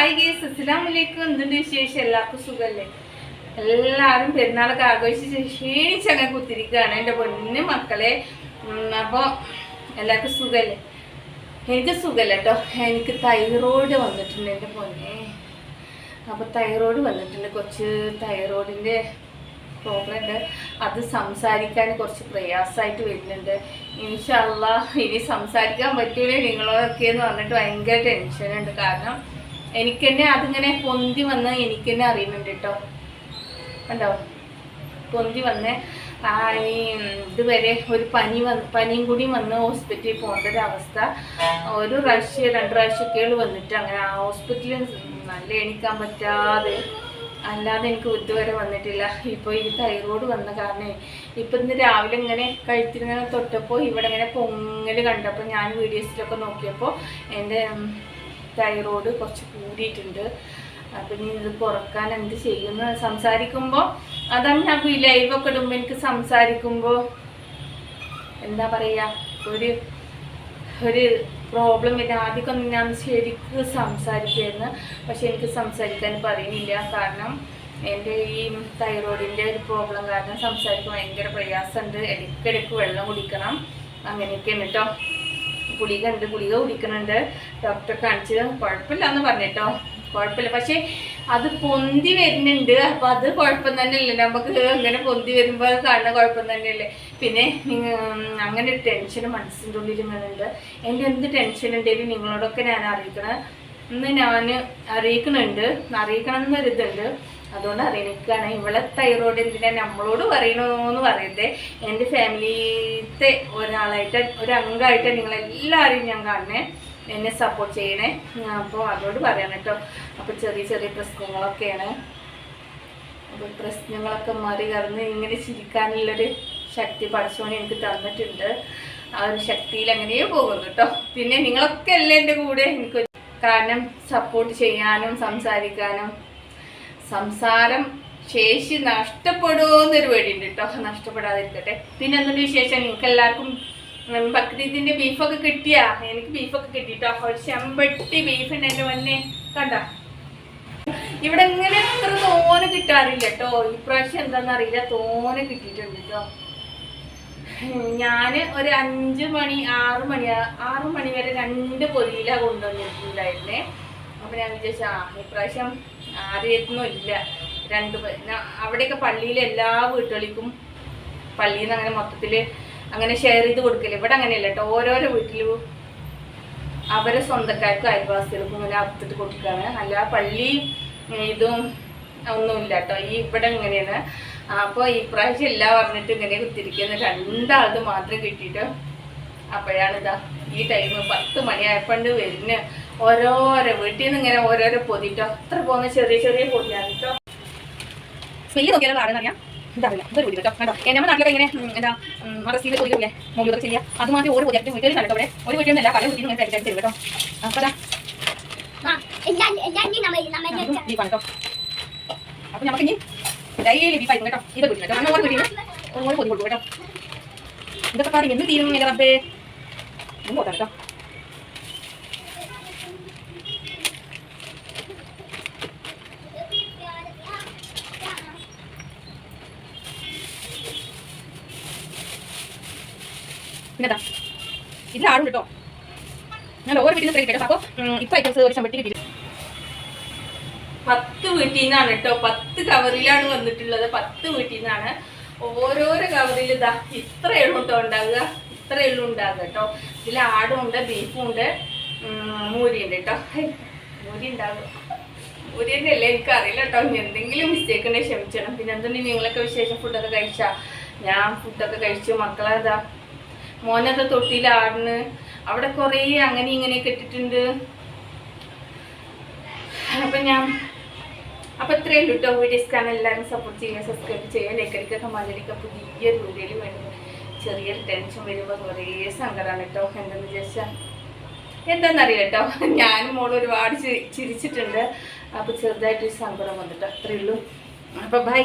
Hi guys അസ്സലാം വലൈക്കും എന്തുണ്ട് വിശേഷം? എല്ലാവർക്കും സുഖമല്ലേ എല്ലാവരും പെരുന്നാളൊക്കെ ആഘോഷിച്ച് ക്ഷീണിച്ചങ്ങനെ കുത്തിരിക്കുകയാണ് എന്റെ പൊന്നു മക്കളെ. അപ്പോൾ എല്ലാവർക്കും സുഖമല്ലേ എനിക്ക് സുഖമല്ല കേട്ടോ എനിക്ക് തൈറോയിഡ് വന്നിട്ടുണ്ട് എന്റെ പൊന്നെ. അപ്പോൾ തൈറോയിഡ് വന്നിട്ടുണ്ട്. കുറച്ച് തൈറോയിഡിന്റെ പ്രോബ്ലം ഉണ്ട് അത് സംസാരിക്കാൻ കുറച്ച് പ്രയാസമായിട്ട് വരുന്നുണ്ട്. ഇൻഷല്ല ഇനി സംസാരിക്കാൻ പറ്റൂലേ നിങ്ങളൊക്കെ എന്ന് പറഞ്ഞിട്ട് ഭയങ്കര ടെൻഷനുണ്ട്. കാരണം എനിക്ക് തന്നെ അതിങ്ങനെ പൊന്തി വന്ന് എനിക്ക് തന്നെ അറിയുന്നുണ്ട് കേട്ടോ കണ്ടോ? പൊന്തി വന്ന് ഇതുവരെ ഒരു പനി വന്ന് പനിയും കൂടി വന്ന് ഹോസ്പിറ്റലിൽ പോകേണ്ട ഒരു അവസ്ഥ. ഒരു പ്രാവശ്യം രണ്ട് പ്രാവശ്യമൊക്കെയാണ് വന്നിട്ട് അങ്ങനെ ആ ഹോസ്പിറ്റലിൽ നല്ല എണീക്കാൻ പറ്റാതെ അല്ലാതെ എനിക്ക് ഇതുവരെ വന്നിട്ടില്ല. ഇപ്പോൾ ഈ തൈറോയ്ഡ് വന്ന കാരണം ഇപ്പം ഇന്ന് രാവിലെ ഇങ്ങനെ കഴിച്ചിരുന്ന തൊട്ടപ്പോൾ ഇവിടെ ഇങ്ങനെ പൊങ്ങൽ കണ്ടപ്പോൾ ഞാൻ വീഡിയോസിലൊക്കെ നോക്കിയപ്പോൾ എന്റെ തൈറോയ്ഡ് കുറച്ച് കൂടിയിട്ടുണ്ട്. അപ്പം ഇനി ഇത് കുറയ്ക്കാൻ എന്ത് ചെയ്യുന്നു? സംസാരിക്കുമ്പോൾ അതാണ് ഞാൻ ഈ ലൈവൊക്കെ ഇടുമ്പോൾ എനിക്ക് സംസാരിക്കുമ്പോൾ എന്താ പറയുക ഒരു ഒരു പ്രോബ്ലം ഇല്ല. ആദ്യമൊക്കെ ഞാൻ ശരിക്ക് സംസാരിക്കുമായിരുന്നു പക്ഷെ എനിക്ക് സംസാരിക്കാൻ പറയുന്നില്ല. കാരണം എന്റെ ഈ തൈറോയിഡിന്റെ ഒരു പ്രോബ്ലം കാരണം സംസാരിക്കാൻ ഭയങ്കര പ്രയാസമുണ്ട്. ഇടയ്ക്കിടയ്ക്ക് വെള്ളം കുടിക്കണം. അങ്ങനെയൊക്കെയാണ് കേട്ടോ ഗുളിക ഉണ്ട് ഗുളിക കുടിക്കുന്നുണ്ട്. ഡോക്ടറെ കാണിച്ച് കുഴപ്പമില്ല എന്ന് പറഞ്ഞിട്ടോ. കുഴപ്പമില്ല. പക്ഷെ അത് പൊന്തി വരുന്നുണ്ട്. അപ്പം അത് കുഴപ്പം തന്നെയല്ലേ? നമുക്ക് അങ്ങനെ പൊന്തി വരുമ്പോൾ കാണുന്ന കുഴപ്പം തന്നെയല്ലേ? പിന്നെ അങ്ങനെ ഒരു ടെൻഷൻ മനസ്സിന്റെ ഉള്ളിൽ ഇങ്ങനെ ഉണ്ട് എന്റെ എന്ത് ടെൻഷൻ ഉണ്ടെങ്കിലും നിങ്ങളോടൊക്കെ ഞാൻ അറിയിക്കണം ഇന്ന് ഞാൻ അറിയിക്കണുണ്ട്. അറിയിക്കണം എന്നൊരിതുണ്ട് അതുകൊണ്ട് അറിയണിക്കാണ് ഇവളെ തൈറോയിഡ് എന്തിനാ നമ്മളോട് പറയണമെന്ന് പറയട്ടെ. എന്റെ ഫാമിലിത്തെ ഒരാളായിട്ട് ഒരു അംഗമായിട്ട് നിങ്ങളെല്ലാവരെയും ഞാൻ കാണണേ. എന്നെ സപ്പോർട്ട് ചെയ്യണേ. അപ്പോൾ അതോട് പറയാൻ കേട്ടോ. അപ്പോൾ ചെറിയ ചെറിയ പ്രശ്നങ്ങളൊക്കെയാണ്. അപ്പോൾ പ്രശ്നങ്ങളൊക്കെ മറികടന്ന് ഇങ്ങനെ ചിരിക്കാനുള്ളൊരു ശക്തി പഠിച്ചോണി എനിക്ക് തന്നിട്ടുണ്ട്. ആ ഒരു ശക്തിയിൽ അങ്ങനെയേ പോകുന്നു കേട്ടോ. പിന്നെ നിങ്ങളൊക്കെ അല്ലേ എന്റെ കൂടെ? എനിക്ക് കാരണം സപ്പോർട്ട് ചെയ്യാനും സംസാരിക്കാനും സംസാരം ശേഷി നഷ്ടപ്പെടുമെന്നൊരു പേടിയുണ്ട് കേട്ടോ നഷ്ടപ്പെടാതിരിക്കട്ടെ. പിന്നെ എന്തെങ്കിലും വിശേഷം? നിങ്ങൾക്ക് എല്ലാവർക്കും ഭക്തിന്റെ ബീഫൊക്കെ കിട്ടിയാ? എനിക്ക് ബീഫൊക്കെ കിട്ടിട്ടോ. ചെമ്പട്ടി ബീഫ് ഉണ്ട് എന്റെ മുന്നേ കണ്ട? ഇവിടെ ഇങ്ങനെ അത്ര തോനെ കിട്ടാറില്ല കേട്ടോ ഇപ്രാവശ്യം എന്താണെന്ന് അറിയില്ല. തോനെ കിട്ടിയിട്ടുണ്ട് കേട്ടോ ഞാൻ ഒരു അഞ്ച് മണി ആറ് മണി ആറ് മണി വരെ രണ്ട് പൊതിയില കൊണ്ടുവന്നിട്ടുണ്ടായിരുന്നേ. അപ്പൊ ഞാൻ വിചാരിച്ചു ഇപ്രാവശ്യം ആരെയൊന്നും ഇല്ല. രണ്ട് അവിടെയൊക്കെ പള്ളിയിലെ എല്ലാ വീട്ടുകളിലേക്കും പള്ളിയിൽ നിന്ന് അങ്ങനെ മൊത്തത്തിൽ അങ്ങനെ ഷെയർ ചെയ്ത് കൊടുക്കില്ല ഇവിടെ അങ്ങനെയല്ല കേട്ടോ ഓരോരോ വീട്ടിലും അവരെ സ്വന്തക്കാർക്കും അയൽവാസികൾക്കും ഇങ്ങനെ അറുത്തിട്ട് കൊടുക്കുകയാണ് അല്ല പള്ളി ഇതും ഒന്നുമില്ല കേട്ടോ ഈ ഇവിടെ ഇങ്ങനെയാണ്. അപ്പോൾ ഈ പ്രാവശ്യം എല്ലാം പറഞ്ഞിട്ട് ഇങ്ങനെ കുത്തിരിക്കുന്ന. രണ്ടാളത് മാത്രം കിട്ടിയിട്ട് അപ്പോഴാണ് ഇതാ ഈ ടൈം പത്ത് മണിയായപ്പോണ്ട് വരുന്ന. ഓരോരോ വീട്ടിൽ നിന്ന് ഇങ്ങനെ ഓരോരോ പൊതിട്ടോ. അത്ര പോകുന്ന ചെറിയ ചെറിയ കേട്ടോ സ്മെല്ല് നോക്കിയാലും ആടെന്നറിയാം ഇതറിയില്ല. ഇതൊരു പൊതി കേട്ടോ. കണ്ടോ? ഏ, നമ്മുടെ നാട്ടിലൊക്കെ ഇങ്ങനെ എന്താ പൊതിയില്ലേ പൊതിയായിട്ട് വീട്ടിൽ കണ്ടോ അവിടെ ഒരു വീട്ടിൽ നിന്നല്ല പല വീട്ടിൽ നിന്ന് ഇങ്ങനെ തരും കേട്ടോ. അപ്പോൾ ആ, എല്ലാം എല്ലാം ഇനി നമ്മ നമ്മ അതും ബീഫാണ് കേട്ടോ അപ്പോൾ നമുക്ക് ഇനി ഡെയിലി ബീഫായിരിക്കും കേട്ടോ. ഇത് പൊതി കേട്ടോ. നമ്മൾ ഓരോ വീട്ടിൽ ഓരോ പൊതി കൊടുക്കും കേട്ടോ. ഇതൊക്കെ പറയും എന്ത് തീരും എന്റെ റബ്ബേ? ഒന്നും പോകാം കേട്ടോ പിന്നെതാ ഇതിൽ ആടുണ്ട് കേട്ടോ ഞാൻ ഓരോ വീട്ടിൽ നിന്ന് കേട്ടോ. അപ്പോൾ ഐറ്റംസ് ഒരു ചമ്പട്ടി കിട്ടിയില്ല. പത്ത് വീട്ടിൽ നിന്നാണ് കേട്ടോ പത്ത് കവറിലാണ് വന്നിട്ടുള്ളത്. പത്ത് വീട്ടിൽ നിന്നാണ്. ഓരോരോ കവറിൽ ഇതാ ഇത്രയേ ഉള്ളൂ കേട്ടോ ഉണ്ടാകുക ഇത്രയേ ഉള്ളൂ ഉണ്ടാകുക കേട്ടോ ഇതിൽ ആടും ഉണ്ട് ബീഫും ഉണ്ട് മൂരിയുണ്ട് കേട്ടോ മൂരി ഉണ്ടാകും മൂരി തന്നെ അല്ലേ എനിക്ക് അറിയില്ല കേട്ടോ എന്തെങ്കിലും മിസ്റ്റേക്ക് ഉണ്ടെങ്കിൽ ക്ഷമിച്ചണം പിന്നെ എന്തുണ്ടെങ്കിൽ നിങ്ങളൊക്കെ വിശേഷം? ഫുഡൊക്കെ കഴിച്ചാ? ഞാൻ ഫുഡൊക്കെ കഴിച്ചു. മക്കളെ ഇതാ മോനൊക്കെ തൊട്ടിയിൽ ആടുന്ന് അവിടെ കുറേ അങ്ങനെ ഇങ്ങനെ ഇട്ടിട്ടുണ്ട്. അപ്പം ഞാൻ അപ്പം ഇത്രയും കേട്ടോ വീഡിയോസ് കാണാൻ എല്ലാവരും സപ്പോർട്ട് ചെയ്യുക സബ്സ്ക്രൈബ് ചെയ്യുക ലൈക്ക് അടിക്കുക കമാൻഡ് അടിക്കുക. പുതിയൊരു വീഡിയോയിൽ വേണ്ടി ചെറിയൊരു ടെൻഷൻ വരുമ്പോൾ കുറേ സങ്കടമാണ് കേട്ടോ എന്താന്ന് വിചാരിച്ചാൽ എന്താണെന്നറിയില്ല കേട്ടോ ഞാനും മോളും ഒരുപാട് ചിരിച്ചിട്ടുണ്ട്. അപ്പോൾ ചെറുതായിട്ടൊരു സങ്കടം വന്നിട്ട് അത്രയുള്ളൂ അപ്പോൾ ബൈ